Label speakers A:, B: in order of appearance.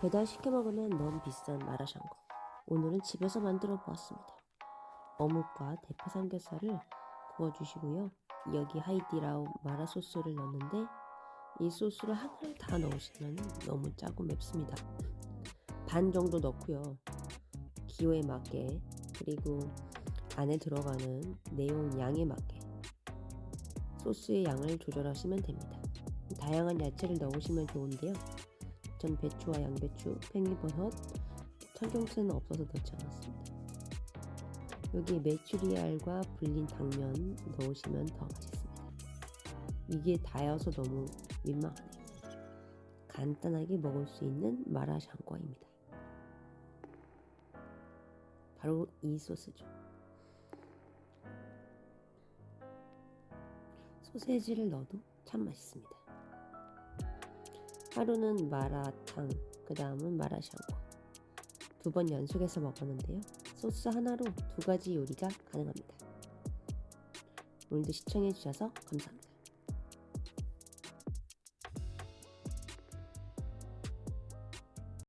A: 배달 시켜 먹으면 너무 비싼 마라샹궈. 오늘은 집에서 만들어 보았습니다. 어묵과 대파 삼겹살을 구워주시고요. 여기 하이디라우 마라 소스를 넣는데 이 소스를 하나를 다 넣으시면 너무 짜고 맵습니다. 반 정도 넣고요. 기호에 맞게 그리고 안에 들어가는 내용 양에 맞게 소스의 양을 조절하시면 됩니다. 다양한 야채를 넣으시면 좋은데요. 전 배추와 양배추, 팽이버섯, 청경채는 없어서 넣지 않았습니다. 여기에 메추리알과 불린 당면 넣으시면 더 맛있습니다. 이게 다여서 너무 민망하네요. 간단하게 먹을 수 있는 마라샹궈입니다. 바로 이 소스죠. 소세지를 넣어도 참 맛있습니다. 하루는 마라탕, 그 다음은 마라샹궈. 두 번 연속해서 먹었는데요. 소스 하나로 두 가지 요리가 가능합니다. 오늘도 시청해주셔서 감사합니다.